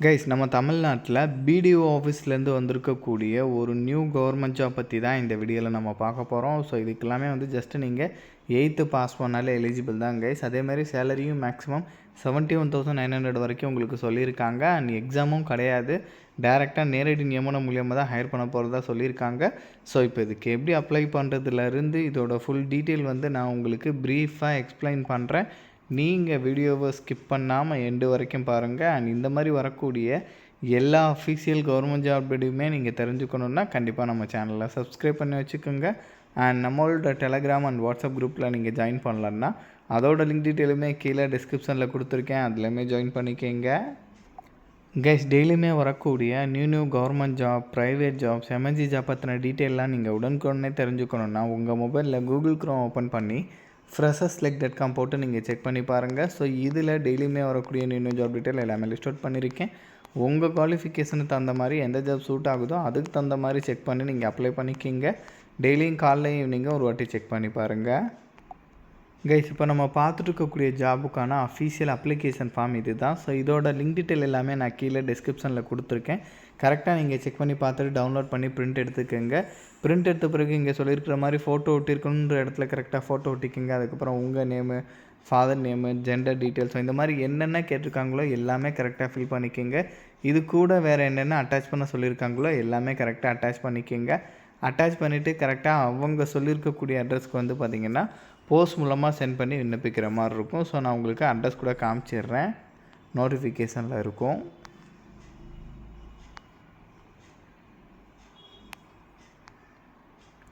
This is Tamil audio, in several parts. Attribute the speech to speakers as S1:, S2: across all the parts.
S1: கைஸ் நம்ம தமிழ்நாட்டில் பிடிஓ ஆஃபீஸ்லேருந்து வந்திருக்கக்கூடிய ஒரு நியூ கவர்மெண்ட் ஜாப் பற்றி தான் இந்த வீடியோவில் நம்ம பார்க்க போகிறோம் ஸோ இதுக்கெல்லாமே வந்து ஜஸ்ட்டு நீங்கள் எயித்து பாஸ் பண்ணாலே எலிஜிபிள் தான் கைஸ் அதேமாதிரி சேலரியும் maximum seventy one thousand nine hundred வரைக்கும் உங்களுக்கு சொல்லியிருக்காங்க. அண்ட் எக்ஸாமும் கிடையாது. டேரெக்டாக நேரடி நியமனம் மூலியமாக தான் ஹையர் பண்ண போகிறதா சொல்லியிருக்காங்க. ஸோ இப்போ இதுக்கு எப்படி அப்ளை பண்ணுறதுலேருந்து இதோட ஃபுல் டீட்டெயில் வந்து நான் உங்களுக்கு ப்ரீஃபாக எக்ஸ்பிளைன் பண்ணுறேன் நீங்கள் வீடியோவை ஸ்கிப் பண்ணாமல் எண்டு வரைக்கும் பாருங்கள் அண்ட் இந்த மாதிரி வரக்கூடிய எல்லா அஃபீஷியல் கவர்மெண்ட் ஜாப்டையுமே நீங்கள் தெரிஞ்சுக்கணுன்னா கண்டிப்பாக நம்ம சேனலில் சப்ஸ்கிரைப் பண்ணி வச்சுக்கோங்க. அண்ட் நம்மளோட டெலகிராம் அண்ட் வாட்ஸ்அப் குரூப்பில் நீங்கள் ஜாயின் பண்ணலன்னா அதோட லிங்க் டீட்டெயிலுமே கீழே டிஸ்கிரிப்ஷனில் கொடுத்துருக்கேன். அதுலேயுமே ஜாயின் பண்ணிக்கோங்க. கைஸ் டெய்லியுமே வரக்கூடிய new new government job private jobs எமர்ஜி job பற்றின டீட்டெயிலாம் நீங்கள் உடனுக்குடனே தெரிஞ்சுக்கணுன்னா உங்கள் மொபைலில் கூகுள் க்ரோம் ஓப்பன் பண்ணி ஃப்ரெஷர்ஸ் லைக் டாட் காம் போட்டு நீங்கள் செக் பண்ணி பாருங்கள் ஸோ இதில் டெய்லியுமே வரக்கூடிய நியூ ஜாப் டீட்டெயில் எல்லாமே லிஸ்ட் அவுட் பண்ணியிருக்கேன் உங்கள் குவாலிஃபிகேஷனுக்கு தகுந்த மாதிரி எந்த ஜாப் சூட் ஆகுதோ அதுக்கு தகுந்த மாதிரி செக் பண்ணி நீங்கள் அப்ளை பண்ணிக்கிங்க. டெய்லியும் காலைல ஈவினிங்கும் ஒரு வாட்டி செக் பண்ணி பாருங்கள் கைஸ் இப்போ நம்ம பார்த்துட்டு இருக்கக்கூடிய ஜாபுக்கான அஃபீஷியல் அப்ளிகேஷன் ஃபார்ம் இது தான் ஸோ இதோட லிங்க் டீட்டெயில் எல்லாமே நான் கீழே டிஸ்கிரிப்ஷனில் கொடுத்துருக்கேன். கரெக்டாக நீங்கள் செக் பண்ணி பார்த்துட்டு டவுன்லோட் பண்ணி பிரிண்ட் எடுத்துக்கோங்க. பிரிண்ட் எடுத்த பிறகு இங்கே சொல்லியிருக்கிற மாதிரி ஃபோட்டோ ஒட்டியிருக்கணுன்ற இடத்துல கரெக்டாக ஃபோட்டோ ஒட்டிக்கோங்க. அதுக்கப்புறம் உங்கள் name father name gender details இந்த மாதிரி என்னென்ன கேட்டிருக்காங்களோ எல்லாமே கரெக்டாக ஃபில் பண்ணிக்கோங்க. இது கூட வேறு என்னென்ன அட்டாச் பண்ண சொல்லியிருக்காங்களோ எல்லாமே கரெக்டாக அட்டாச் பண்ணிக்கோங்க. அட்டாச் பண்ணிவிட்டு கரெக்டாக அவங்க சொல்லியிருக்கக்கூடிய அட்ரஸ்க்கு வந்து பார்த்திங்கன்னா போஸ்ட் மூலமாக சென்ட் பண்ணி விண்ணப்பிக்கிற மாதிரி இருக்கும். ஸோ நான் உங்களுக்கு அட்ரஸ் கூட காமிச்சிடுறேன். நோட்டிஃபிகேஷனில் இருக்கும்.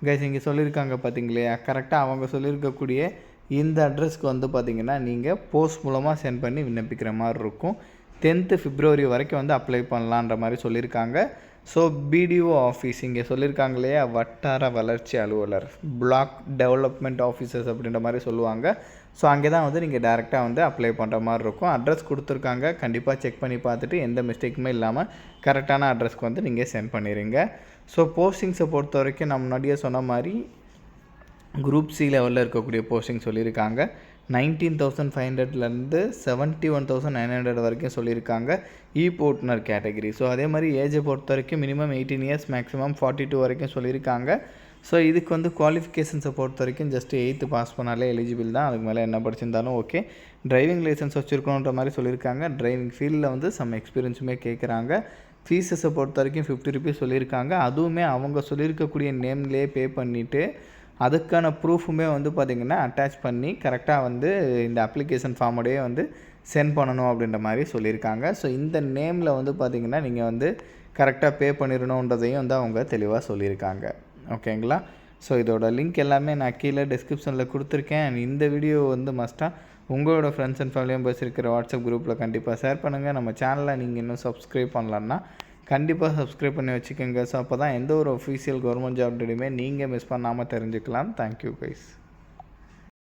S1: கைஸ் இங்கே சொல்லியிருக்காங்க பார்த்தீங்களே கரெக்டாக அவங்க சொல்லியிருக்கக்கூடிய இந்த அட்ரஸ்க்கு வந்து பார்த்திங்கன்னா நீங்கள் போஸ்ட் மூலமாக சென்ட் பண்ணி விண்ணப்பிக்கிற மாதிரி இருக்கும். டென்த்து பிப்ரவரி வரைக்கும் வந்து அப்ளை பண்ணலான்ற மாதிரி சொல்லியிருக்காங்க. ஸோ பிடிஓ ஆஃபீஸ் இங்கே சொல்லியிருக்காங்க இல்லையா வட்டார வளர்ச்சி அலுவலர் பிளாக் டெவலப்மெண்ட் ஆஃபீஸர்ஸ் அப்படின்ற மாதிரி சொல்லுவாங்க. ஸோ அங்கே தான் வந்து நீங்கள் டேரெக்டாக வந்து அப்ளை பண்ணுற மாதிரி இருக்கும். அட்ரஸ் கொடுத்துருக்காங்க கண்டிப்பாக செக் பண்ணி பார்த்துட்டு எந்த மிஸ்டேக்குமே இல்லாமல் கரெக்டான அட்ரஸ்க்கு வந்து நீங்கள் சென்ட் பண்ணிடுங்க ஸோ போஸ்டிங்ஸை பொறுத்த வரைக்கும் நான் முன்னாடியே சொன்ன மாதிரி குரூப் சி லெவலில் இருக்கக்கூடிய போஸ்டிங் சொல்லியிருக்காங்க. நைன்டீன் தௌசண்ட் ஃபைவ் ஹண்ட்ரட்லேருந்து seventy one thousand nine hundred வரைக்கும் சொல்லியிருக்காங்க இ போர்ட்னர் கேட்டகரி ஸோ அதே மாதிரி ஏஜை பொறுத்த வரைக்கும் minimum eighteen years maximum forty two வரைக்கும் சொல்லியிருக்காங்க. ஸோ இதுக்கு வந்து குவாலிஃபிகேஷன்ஸை பொறுத்த வரைக்கும் ஜஸ்ட் எயித்து பாஸ் பண்ணாலே எலிஜிபிள் தான். அதுக்கு மேலே என்ன படிச்சிருந்தாலும் ஓகே டிரைவிங் லைசன்ஸ் வச்சுருக்கணுன்ற மாதிரி சொல்லியிருக்காங்க. டிரைவிங் ஃபீல்டில் வந்து சம் எக்ஸ்பீரியன்ஸுமே கேட்குறாங்க ஃபீஸஸை பொறுத்த வரைக்கும் ஃபிஃப்டி ருபீஸ் சொல்லியிருக்காங்க. அதுவுமே அவங்க சொல்லியிருக்கக்கூடிய நேம்லேயே பே பண்ணிவிட்டு அதுக்கான ப்ரூஃபுமே வந்து பார்த்திங்கன்னா அட்டாச் பண்ணி கரெக்டாக வந்து இந்த அப்ளிகேஷன் ஃபார்மோடையே வந்து சென்ட் பண்ணணும் அப்படின்ற மாதிரி சொல்லியிருக்காங்க. ஸோ இந்த நேமில் வந்து பார்த்திங்கன்னா நீங்கள் வந்து கரெக்டாக பே பண்ணிடணுன்றதையும் வந்து அவங்க தெளிவாக சொல்லியிருக்காங்க. ஓகேங்களா ஸோ இதோட லிங்க் எல்லாமே நான் கீழே டிஸ்கிரிப்ஷனில் கொடுத்துருக்கேன். இந்த வீடியோ வந்து மஸ்ட்டாக உங்களோட ஃப்ரெண்ட்ஸ் அண்ட் ஃபேமிலி மெம்பர்ஸ் இருக்கிற வாட்ஸ்அப் குரூப்பில் கண்டிப்பாக ஷேர் பண்ணுங்கள் நம்ம சேனலை நீங்கள் இன்னும் சப்ஸ்கிரைப் பண்ணலன்னா கண்டிப்பாக சப்ஸ்கிரைப் பண்ணி வச்சுக்கோங்க. ஸோ அப்போ தான் எந்த ஒரு அஃபீஷியல் கவர்மெண்ட் ஜாப் டேயுமே நீங்கள் மிஸ் பண்ணாமல் தெரிஞ்சுக்கலாம். Thank you guys